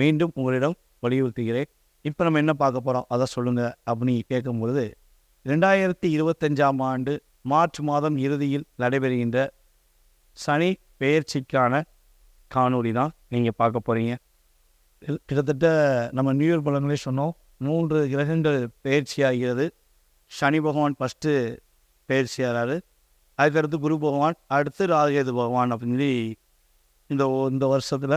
மீண்டும் உங்களிடம் வலியுறுத்துகிறேன். இப்போ நம்ம என்ன பார்க்க போகிறோம் அதை சொல்லுங்கள் அப்படின்னு கேட்கும் பொழுது ரெண்டாயிரத்தி இருபத்தஞ்சாம் ஆண்டு மார்ச் மாதம் இறுதியில் நடைபெறுகின்ற சனி பெயர்ச்சிக்கான காணொலி தான் நீங்கள் பார்க்க போகிறீங்க கிட்டத்தட்ட நம்ம நியூ இயர் பலங்களே சொன்னோம். மூன்று கிரகங்கள் பெயர்ச்சியாகிறது. சனி பகவான் ஃபஸ்ட்டு பெயர்ச்சி ஆகிறாரு அதுக்கடுத்து குரு பகவான் அடுத்து ராகேது பகவான் அப்படின்னு சொல்லி இந்த இந்த வருஷத்தில்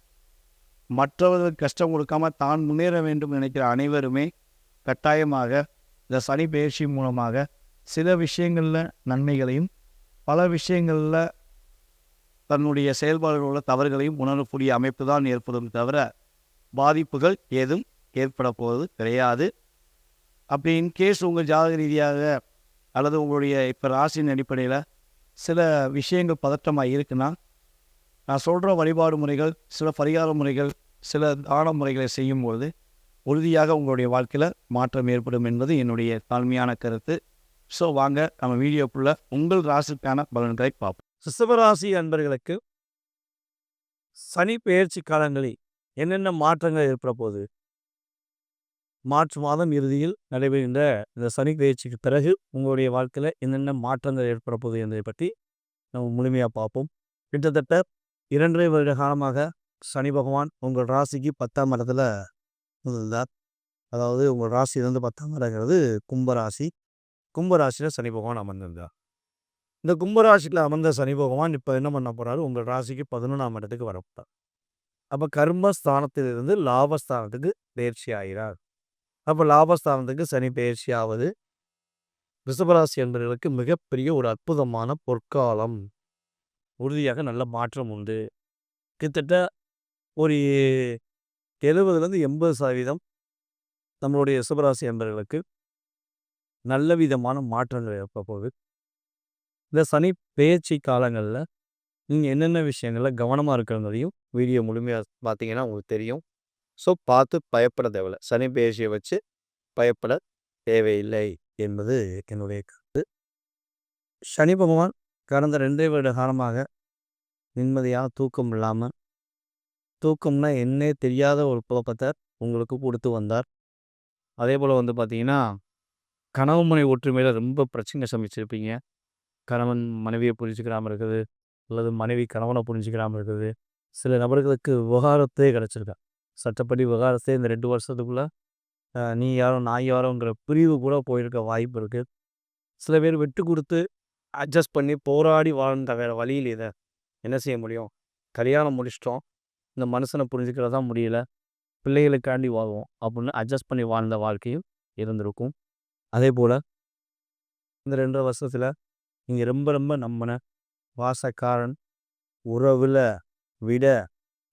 மற்றவர்களுக்கு கஷ்டம் கொடுக்காம தான் முன்னேற வேண்டும் நினைக்கிற அனைவருமே கட்டாயமாக இந்த சனி பயிற்சி மூலமாக சில விஷயங்களில் நன்மைகளையும் பல விஷயங்களில் தன்னுடைய செயல்பாடுகள் உள்ள தவறுகளையும் உணரக்கூடிய அமைப்பு தான் ஏற்படும் தவிர பாதிப்புகள் ஏதும் ஏற்பட போவது கிடையாது. அப்படி இன்கேஸ் உங்கள் ஜாதக ரீதியாக அல்லது உங்களுடைய இப்போ ராசியின் அடிப்படையில் சில விஷயங்கள் பதற்றமாக இருக்குன்னா நான் சொல்கிற வழிபாடு முறைகள் சில பரிகார முறைகள் சில தான முறைகளை செய்யும்போது உறுதியாக உங்களுடைய வாழ்க்கையில் மாற்றம் ஏற்படும் என்பது என்னுடைய தாழ்மையான கருத்து. ஸோ வாங்க நம்ம வீடியோக்குள்ள உங்கள் ராசிக்கான பலன்களை பார்ப்போம். ரிஷபராசி அன்பர்களுக்கு சனி பெயர்ச்சி காலங்களில் என்னென்ன மாற்றங்கள் ஏற்பட போகுது? மார்ச் மாதம் இறுதியில் நடைபெறுகின்ற இந்த சனி பெயர்ச்சிக்கு பிறகு உங்களுடைய வாழ்க்கையில் என்னென்ன மாற்றங்கள் ஏற்பட போகுது என்பதை பற்றி நம்ம முழுமையாக பார்ப்போம். கிட்டத்தட்ட இரண்டரை வருட காலமாக சனி பகவான் உங்கள் ராசிக்கு பத்தாம் இடத்துல இருந்தார். அதாவது உங்கள் ராசியிலேருந்து பத்தாம் இடங்கிறது கும்பராசி. கும்பராசியில் சனி பகவான் அமர்ந்திருந்தார். இந்த கும்பராசியில் அமர்ந்த சனி பகவான் இப்போ என்ன பண்ண போகிறாரு உங்கள் ராசிக்கு பதினொன்றாம் இடத்துக்கு வரப்போறார் அப்போ கர்மஸ்தானத்திலிருந்து லாபஸ்தானத்துக்கு பயிற்சி ஆகிறார். அப்போ லாபஸ்தானத்துக்கு சனி பயிற்சி ஆவது ரிஷபராசி என்பவர்களுக்கு மிகப்பெரிய ஒரு அற்புதமான பொற்காலம். உறுதியாக நல்ல மாற்றம் உண்டு. கிட்டத்தட்ட ஒரு எழுபதுலேருந்து எண்பது சதவீதம் நம்மளுடைய சுபராசி என்பவர்களுக்கு நல்ல விதமான மாற்றங்கள் ஏற்பப்போகுது இந்த சனி பேச்சு காலங்களில் நீங்கள் என்னென்ன விஷயங்களில் கவனமாக இருக்கிறதையும் வீடியோ முழுமையாக பார்த்தீங்கன்னா உங்களுக்கு தெரியும். ஸோ பார்த்து பயப்பட தேவையில்லை சனி பேச்சியை வச்சு பயப்பட தேவையில்லை என்பது என்னுடைய கருத்து. சனி பகவான் கடந்த ரெண்டே வருட காலமாக நிம்மதியாக தூக்கம் இல்லாமல் தூக்கம்னா என்னே தெரியாத ஒரு குழப்பத்தை உங்களுக்கு கொடுத்து வந்தார். அதே போல் வந்து பார்த்தீங்கன்னா, கணவன் மனைவி ஒற்றுமையில் ரொம்ப பிரச்சனை சமைச்சிருப்பீங்க கணவன் மனைவியை புரிஞ்சுக்கிறாமல் இருக்குது அல்லது மனைவி கணவனை புரிஞ்சுக்கிறாமல் இருக்குது சில நபர்களுக்கு விவகாரத்தே கிடச்சிருக்கா சட்டப்படி விவகாரத்தே இந்த ரெண்டு வருஷத்துக்குள்ளே நீ யாரோ, நான் யாரோங்கிற பிரிவு கூட போயிருக்க வாய்ப்பு இருக்குது சில பேர் விட்டு கொடுத்து அட்ஜஸ்ட் பண்ணி போராடி வாழ்ந்த வேறு வழியில் இதை என்ன செய்ய முடியும்? கல்யாணம் முடிச்சுட்டோம். இந்த மனசனை புரிஞ்சுக்கிறது தான் முடியல. பிள்ளைகளுக்காண்டி வாழ்வோம் அப்படின்னு அட்ஜஸ்ட் பண்ணி வாழ்ந்த வாழ்க்கையும் இருந்திருக்கும். அதே போல் இந்த ரெண்டரை வருஷத்தில் நீங்கள் ரொம்ப ரொம்ப நம்பின வாசக்காரன் உறவில் விட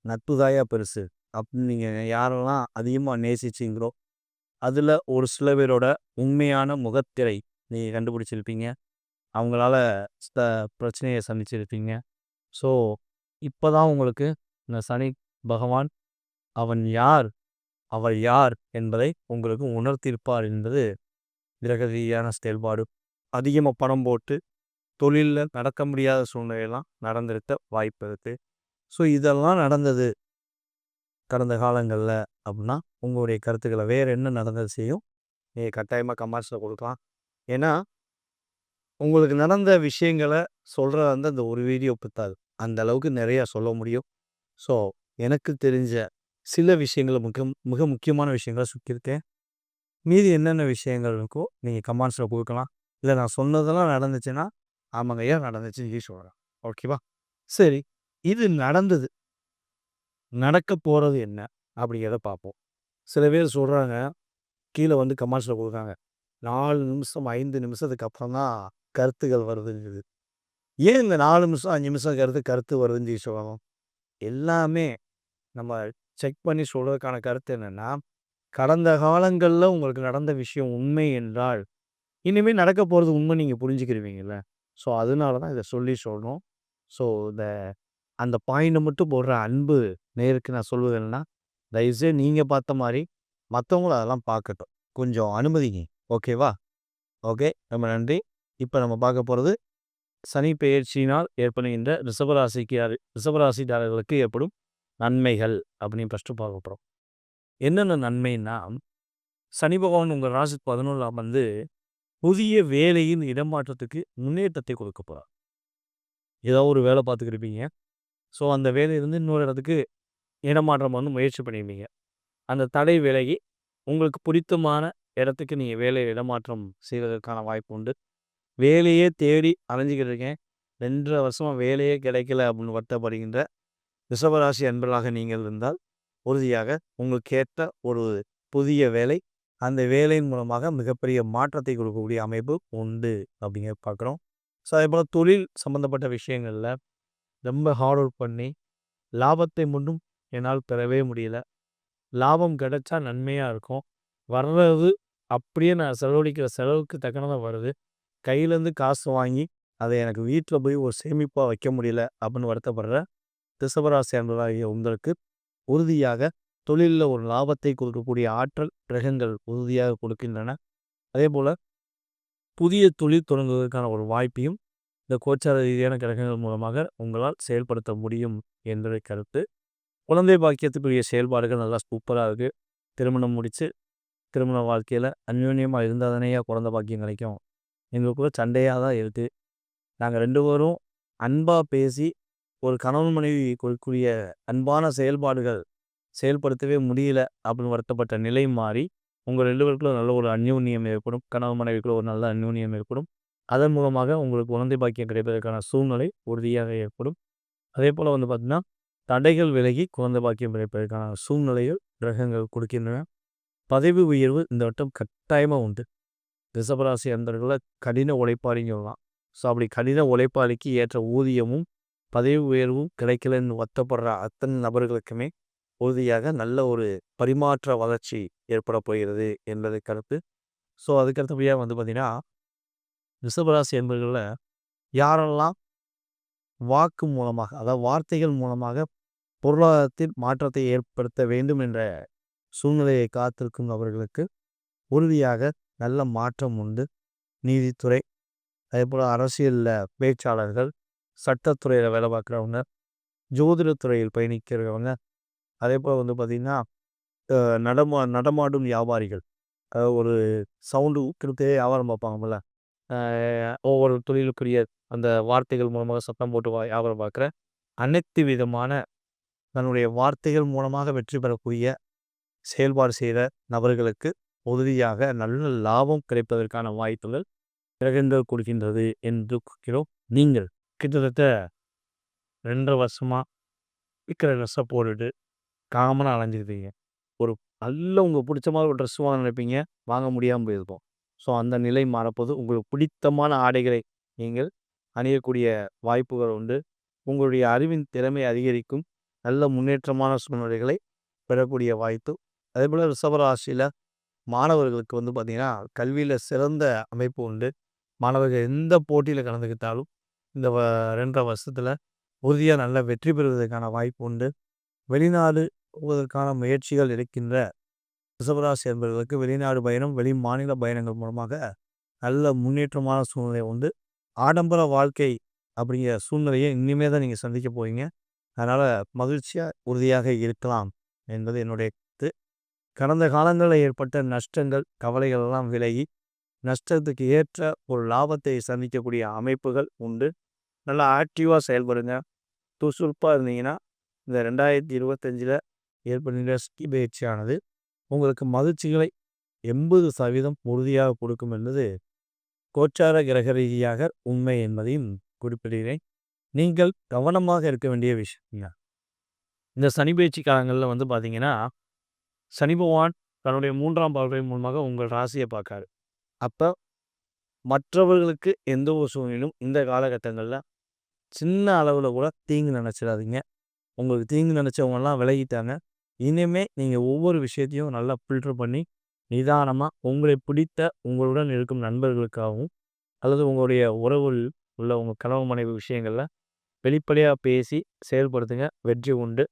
நட்புதாயா பெருசு அப்படின்னு நீங்கள் யாரெல்லாம் அதிகமாக நேசிச்சிங்களோ அதில் ஒரு சில பேரோட உண்மையான முகத்திரை நீங்கள் கண்டுபிடிச்சிருப்பீங்க. அவங்களால சில பிரச்சனையை சந்திச்சிருப்பீங்க. ஸோ இப்போ தான் உங்களுக்கு இந்த சனி பகவான் அவன் யார்? அவள் யார்? என்பதை உங்களுக்கு உணர்த்தியிருப்பார் என்பது கிரகதியான செயல்பாடு. அதிகமாக பணம் போட்டு தொழிலில் நடக்க முடியாத சூழ்நிலையெல்லாம் நடந்திருக்க வாய்ப்பு இருக்குது ஸோ இதெல்லாம் நடந்தது கடந்த காலங்களில் அப்படின்னா, உங்களுடைய கருத்துக்களை வேறு என்ன நடந்தது செய்யும்? நீங்கள் கட்டாயமாக கமெண்ட்ஸ்ல கொடுக்கலாம் ஏன்னா, உங்களுக்கு நடந்த விஷயங்கள சொல்கிற வந்து அந்த ஒரு வீடியோ பத்தாது. அந்த அளவுக்கு சொல்ல முடியும். ஸோ எனக்கு தெரிஞ்ச சில விஷயங்களை மிக மிக முக்கியமான விஷயங்களை சொல்லியிருக்கேன். மீதி என்னென்ன விஷயங்கள் இருக்கோ நீங்கள் கமெண்ட்ஸில் கொடுக்கலாம் இல்லை நான் சொன்னதெல்லாம் நடந்துச்சுன்னா, ஆமாங்கய்யா நடந்துச்சுன்னு சொல்லி சொல்கிறேன் ஓகேவா? சரி. இது நடந்தது. நடக்க போறது என்ன? அப்படிங்கிறத பார்ப்போம். சில பேர் சொல்றாங்க, கீழே வந்து கமெண்ட்ஸில் குடுக்குறாங்க. 4 நிமிஷம், ஐந்து நிமிஷத்துக்கு அப்புறம் தான் கருத்துகள் வருதுங்கிறது ஏன் இந்த நாலு நிமிஷம், அஞ்சு நிமிஷம் கருத்து கருத்து வருதுன்னு சொல்லி சொல்லணும்? எல்லாமே நம்ம செக் பண்ணி சொல்கிறதுக்கான கருத்து என்னென்னா கடந்த காலங்களில் உங்களுக்கு நடந்த விஷயம் உண்மை என்றால், இனிமேல் நடக்க போறது உண்மை நீங்கள் புரிஞ்சுக்கிருவீங்கல்ல. ஸோ அதனால தான் இதை சொல்லி சொல்லணும் ஸோ இந்த அந்த பாயிண்ட்ட மட்டும் போடுற அன்பு நேருக்கு நான் சொல்வது என்னன்னா, தயவுசெய்து நீங்கள் பார்த்த மாதிரி மற்றவங்களும் அதெல்லாம் பார்க்கட்டும். கொஞ்சம் அனுமதிங்க. ஓகேவா? ஓகே. ரொம்ப நன்றி. இப்போ நம்ம பார்க்க போறது சனி பெயர்ச்சியினால் ஏற்படுகின்ற ரிஷபராசிக்கு யாரு ஏற்படும் நன்மைகள் அப்படின்னு ஃபஸ்ட்டு பார்க்க போறோம். என்னென்ன நன்மைன்னா, சனி பகவான் உங்க ராசிக்கு 11ஆம் வந்து புதிய வேலையின் இடமாற்றத்துக்கு முன்னேற்றத்தை கொடுக்க போகிறார் ஏதோ ஒரு வேலை பார்த்துக்கிருப்பீங்க. ஸோ அந்த வேலையிலேருந்து இன்னொரு இடத்துக்கு இடமாற்றம் வந்து முயற்சி பண்ணியிருப்பீங்க. அந்த தடை விலகி, உங்களுக்கு பிடித்தமான இடத்துக்கு நீங்க வேலை இடமாற்றம் செய்வதற்கான வாய்ப்பு உண்டு. வேலையே தேடி அலைஞ்சிக்கிட்டு இருக்கேன். ரெண்டரை வருஷமாக வேலையே கிடைக்கல அப்படின்னு வருத்தப்படுகின்ற ரிஷபராசி அன்பர்களாக நீங்கள் இருந்தால், உறுதியாக உங்களுக்கு ஏற்ற ஒரு புதிய வேலை, அந்த வேலையின் மூலமாக மிகப்பெரிய மாற்றத்தை கொடுக்கக்கூடிய அமைப்பு உண்டு அப்படிங்கிற பார்க்குறோம். ஸோ அதேபோல தொழில் சம்மந்தப்பட்ட விஷயங்களில் ரொம்ப ஹார்ட் ஒர்க் பண்ணி, லாபத்தை மட்டும் என்னால் பெறவே முடியல. லாபம் கிடைச்சா நன்மையாக இருக்கும். வர்றது அப்படியே நான் செலவழிக்கிற செலவுக்கு தக்கனதாக வருது. கையிலேருந்து காசு வாங்கி, அதை எனக்கு வீட்டில் போய் ஒரு சேமிப்பாக வைக்க முடியல அப்படின்னு வருத்தப்படுற ரிஷபராசி அன்பர்களாகிய உங்களுக்கு, உறுதியாக தொழிலில் ஒரு லாபத்தை கொடுக்கக்கூடிய ஆற்றல் கிரகங்கள் உறுதியாக கொடுக்கின்றன. அதே போல் புதிய தொழில் தொடங்குவதற்கான ஒரு வாய்ப்பையும் இந்த கோச்சார ரீதியான கிரகங்கள் மூலமாக உங்களால் செயல்படுத்த முடியும் என்ற கருத்து. குழந்தை பாக்கியத்துக்குரிய செயல்பாடுகள் நல்லா சூப்பராக இருக்கு. திருமணம் முடித்து திருமண வாழ்க்கையில் அந்யோன்யமாக இருந்தால் தானேயா குழந்தை பாக்கியம் கிடைக்கும். எங்களுக்குள்ள சண்டையாக தான் இருக்குது நாங்கள் ரெண்டு பேரும் அன்பாக பேசி, ஒரு கணவன் மனைவி கொடுக்கூடிய அன்பான செயல்பாடுகள் செயல்படுத்தவே முடியல அப்படின்னு வருத்தப்பட்ட நிலை மாறி, உங்கள் ரெண்டு பேருக்குள்ள நல்ல ஒரு அந்யூன்யம் ஏற்படும். கணவன் மனைவிக்குள்ள ஒரு நல்ல அந்யூன்யம் ஏற்படும். அதன் மூலமாக உங்களுக்கு குழந்தை பாக்கியம் கிடைப்பதற்கான சூழ்நிலை உறுதியாக ஏற்படும். அதே போல் வந்து பார்த்திங்கன்னா தடைகள் விலகி குழந்தை பாக்கியம் கிடைப்பதற்கான சூழ்நிலைகள் கிரகங்கள் கொடுக்கின்றன. பதவி உயர்வு இந்த வட்டம் கட்டாயமாக உண்டு. ரிஷபராசி அந்தர்களை கடின உழைப்பாளின்னு சொல்லலாம். ஸோ அப்படி கடின உழைப்பாளிக்கு ஏற்ற ஊதியமும், பதவி உயர்வும் கிடைக்கலன்னு வருத்தப்படுற அத்தனை நபர்களுக்குமே, உறுதியாக நல்ல ஒரு பரிமாற்ற வளர்ச்சி ஏற்பட போகிறது என்பது கருத்து. ஸோ அதுக்கடுத்தபடியாக வந்து பார்த்தீங்கன்னா, ரிஷபராசி என்பர்களில் யாரெல்லாம் வாக்கு மூலமாக அதாவது வார்த்தைகள் மூலமாக பொருளாதாரத்தில் மாற்றத்தை ஏற்படுத்த வேண்டும் என்ற சூழ்நிலையை காத்திருக்கும் அவர்களுக்கு உறுதியாக நல்ல மாற்றம் உண்டு. நீதித்துறை அதேபோல் அரசியலில் பேச்சாளர்கள் சட்டத்துறையில் வேலை பார்க்குறவங்க ஜோதிடத்துறையில் பயணிக்கிறவங்க அதே போல் வந்து பார்த்திங்கன்னா நடமா நடமாடும் வியாபாரிகள். அதாவது ஒரு சவுண்டு ஊக்கிறதே வியாபாரம் பார்ப்பாங்கல்ல. ஒவ்வொரு தொழிலுக்குரிய அந்த வார்த்தைகள் மூலமாக சத்தம் போட்டு வா- வியாபாரம் பார்க்குற அனைத்து விதமான தன்னுடைய வார்த்தைகள் மூலமாக வெற்றி பெறக்கூடிய செயல்பாடு செய்கிற நபர்களுக்கு உறுதியாக நல்ல லாபம் கிடைப்பதற்கான வாய்ப்புகள் பிறகு கொடுக்கின்றது என்று கூறுகிறோம். நீங்கள் கிட்டத்தட்ட ரெண்டரை வருஷமாக விற்கிற ட்ரெஸ்ஸை போட்டுட்டு காமனாக அலைஞ்சிருப்பீங்க ஒரு நல்ல உங்களுக்கு பிடிச்ச மாதிரி ஒரு ட்ரெஸ் வாங்க நினைப்பீங்க. வாங்க முடியாமல் போயிருக்கோம் ஸோ அந்த நிலை மாறப்போது உங்களுக்கு பிடித்தமான ஆடைகளை நீங்கள் அணியக்கூடிய வாய்ப்புகள் உண்டு. உங்களுடைய அறிவின் திறமை அதிகரிக்கும். நல்ல முன்னேற்றமான சூழ்நிலைகளை பெறக்கூடிய வாய்ப்பு. அதே போல் ரிஷபராசியில் மாணவர்களுக்கு வந்து பார்த்திங்கன்னா கல்வியில் சிறந்த அமைப்பு உண்டு. மாணவர்கள் எந்த போட்டியில் கலந்துக்கிட்டாலும் இந்த வ ரெண்டரை வருஷத்தில் உறுதியாக நல்ல வெற்றி பெறுவதற்கான வாய்ப்பு உண்டு. வெளிநாடு போவதற்கான முயற்சிகள் இருக்கின்ற ரிஷபராசி என்பவர்களுக்கு வெளிநாடு பயணம் வெளி மாநில பயணங்கள் மூலமாக நல்ல முன்னேற்றமான சூழ்நிலை உண்டு. ஆடம்பர வாழ்க்கை அப்படிங்கிற சூழ்நிலையை இனிமே தான் நீங்கள் சந்திக்க போவீங்க அதனால் மகிழ்ச்சியாக உறுதியாக இருக்கலாம் என்பது என்னுடைய கடந்த காலங்களில் ஏற்பட்ட நஷ்டங்கள் கவலைகள் எல்லாம் விலகி நஷ்டத்துக்கு ஏற்ற ஒரு லாபத்தை சந்திக்கக்கூடிய அமைப்புகள் உண்டு. நல்லா ஆக்டிவாக செயல்படுங்க. துசுறுப்பாக இருந்தீங்கன்னா இந்த ரெண்டாயிரத்தி இருபத்தஞ்சில் ஏற்படுகின்ற ஸ்கி பயிற்சியானது உங்களுக்கு மகிழ்ச்சிகளை எண்பது சதவீதம் உறுதியாக கொடுக்கும் என்பது கோச்சார கிரக ரீதியாக உண்மை என்பதையும் குறிப்பிடுகிறேன். நீங்கள் கவனமாக இருக்க வேண்டிய விஷயம் இந்த சனி பயிற்சி காலங்களில் வந்து பார்த்தீங்கன்னா சனி பகவான் தன்னுடைய மூன்றாம் பார்வை மூலமாக உங்கள் ராசியை பார்க்காரு. அப்போ மற்றவர்களுக்கு எந்த ஒரு சூழ்நிலும் இந்த காலகட்டங்களில் சின்ன அளவில் கூட தீங்கு நினச்சிடாதீங்க. உங்களுக்கு தீங்கு நினச்சவங்கெல்லாம் விலகிட்டாங்க. இனிமே நீங்கள் ஒவ்வொரு விஷயத்தையும் நல்லா ஃபில்டர் பண்ணி நிதானமாக உங்களை பிடித்த உங்களுடன் இருக்கும் நண்பர்களுக்காகவும் அல்லது உங்களுடைய உறவுகள் உள்ள உங்கள் கணவன் மனைவி விஷயங்களில் வெளிப்படையாக பேசி செயல்படுத்துங்க. வெற்றி உண்டு.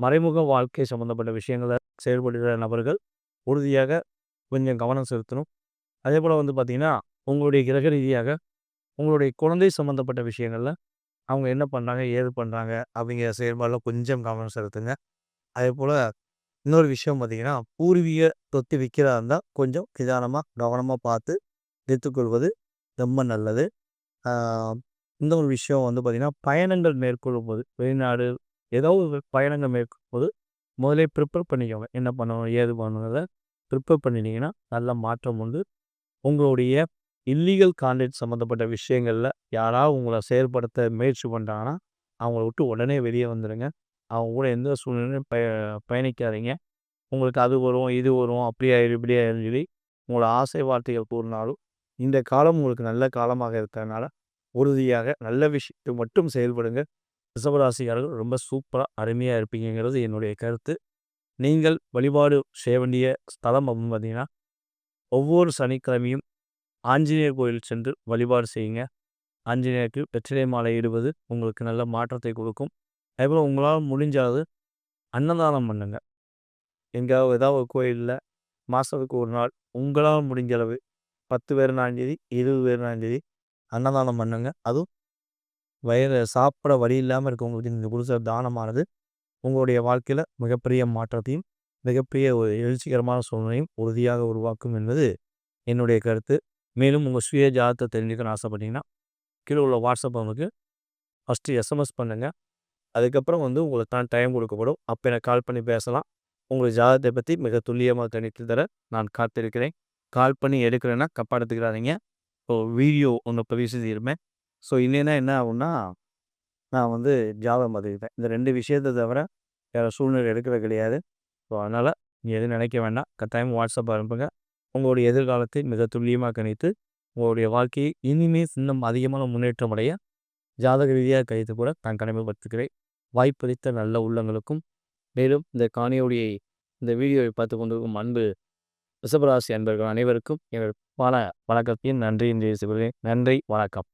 மறைமுக வாழ்க்கை சம்மந்தப்பட்ட விஷயங்களை செயல்படுகிற நபர்கள் உறுதியாக கொஞ்சம் கவனம் செலுத்தணும். அதே போல் வந்து பார்த்திங்கன்னா உங்களுடைய கிரக ரீதியாக உங்களுடைய குழந்தை சம்மந்தப்பட்ட விஷயங்களில் அவங்க என்ன பண்ணுறாங்க ஏது பண்ணுறாங்க அப்படிங்கிற செயல்பாடில் கொஞ்சம் கவனம் செலுத்துங்க. அதே போல் இன்னொரு விஷயம் பார்த்திங்கன்னா பூர்வீக தொத்தி விற்கிறதா இருந்தால் கொஞ்சம் நிதானமாக கவனமாக பார்த்து எடுத்துக்கொள்வது ரொம்ப நல்லது. இந்த ஒரு விஷயம் வந்து பார்த்திங்கன்னா பயணங்கள் மேற்கொள்ளும் போது வெளிநாடு ஏதோ ஒரு பயணங்கள் மேற்கும்போது முதலே ப்ரிப்பேர் பண்ணிக்கோங்க. என்ன பண்ணணும் ஏது பண்ணணுங்கிறத ப்ரிப்பேர் பண்ணிட்டீங்கன்னா நல்ல மாற்றம் உண்டு. உங்களுடைய இல்லீகல் கான்டெக்ட் சம்மந்தப்பட்ட விஷயங்களில் யாராவது உங்களை செயல்படுத்த முயற்சி பண்ணுறாங்கன்னா அவங்கள விட்டு உடனே வெளியே வந்துடுங்க அவங்க கூட எந்த சூழ்நிலையும் பய பயணிக்காதீங்க. உங்களுக்கு அது வரும் இது வரும் அப்படியே இப்படி ஆயிரும் சொல்லி உங்களோட ஆசை வார்த்தைகள் கூறினாலும் இந்த காலம் உங்களுக்கு நல்ல காலமாக இருக்கிறதுனால உறுதியாக நல்ல விஷயத்தை மட்டும் செயல்படுங்க. ரிஷபராசிக்காரர்கள் ரொம்ப சூப்பராக அருமையாக இருப்பீங்கிறது என்னுடைய கருத்து. நீங்கள் வழிபாடு செய்ய வேண்டிய ஸ்தலம் அப்படின்னு பார்த்தீங்கன்னா ஒவ்வொரு சனிக்கிழமையும் ஆஞ்சநேயர் கோயில் சென்று வழிபாடு செய்யுங்க. ஆஞ்சநேயருக்கு வெற்றிலை மாலை இடுவது உங்களுக்கு நல்ல மாற்றத்தை கொடுக்கும். அதேபோல் உங்களால் முடிஞ்சாது அன்னதானம் பண்ணுங்க. எங்கேயாவது ஏதாவது ஒரு கோயிலில் மாதத்துக்கு ஒரு நாள் உங்களால் முடிஞ்ச அளவு பத்து பேர் நாஞ்சேதி இருபது பேர் நாஞ்சேதி அன்னதானம் பண்ணுங்க. அதுவும் வயிறு சாப்பிட வழி இல்லாமல் இருக்கவங்களுக்கு நீங்கள் கொடுக்குற தானமானது உங்களுடைய வாழ்க்கையில் மிகப்பெரிய மாற்றத்தையும் மிகப்பெரிய ஒரு எழுச்சிகரமான சூழ்நிலையும் உறுதியாக உருவாக்கும் என்பது என்னுடைய கருத்து. மேலும் உங்கள் சுய ஜாதத்தை தெரிஞ்சுக்கணும்னு ஆசைப்பட்டீங்கன்னா கீழே உள்ள வாட்ஸ்அப் நமக்கு ஃபஸ்ட்டு எஸ்எம்எஸ் பண்ணுங்கள் அதுக்கப்புறம் வந்து உங்களுக்கு தான் டைம் கொடுக்கப்படும். அப்போ எனக்கு கால் பண்ணி பேசலாம். உங்கள் ஜாதகத்தை பற்றி மிக துல்லியமாக கணித்து தர நான் காத்திருக்கிறேன். கால் பண்ணி எடுக்கிறேன்னா கப்பா எடுத்துக்கிறாதீங்க ஸோ வீடியோ ஒன்று பதிவு செய்திருப்பேன் ஸோ இல்லைன்னா என்ன ஆகும்னா நான் வந்து ஜாதகம் பார்த்துக்கிட்டேன் இந்த ரெண்டு விஷயத்தை தவிர வேறு சூழ்நிலை எடுக்கிறது கிடையாது. ஸோ அதனால் நீ எதுவும் நினைக்க வேண்டாம். கட்டாயம் வாட்ஸ்அப் அனுப்புங்க. உங்களுடைய எதிர்காலத்தை மிக துல்லியமாக கணித்து உங்களுடைய வாழ்க்கையை இனிமே இன்னும் அதிகமான முன்னேற்றம் அடைய ஜாதக ரீதியாக கழித்து கூட நான் கடமைப்படுத்துகிறேன். வாய்ப்பளித்த நல்ல உள்ளங்களுக்கும் மேலும் இந்த காணியோடைய இந்த வீடியோவை பார்த்து கொண்டிருக்கும் அன்பு ரிஷபராசி அன்பர்கள் அனைவருக்கும் எங்கள் பல வணக்கத்தையும் நன்றி என்று சொல்கிறேன் நன்றி வணக்கம்.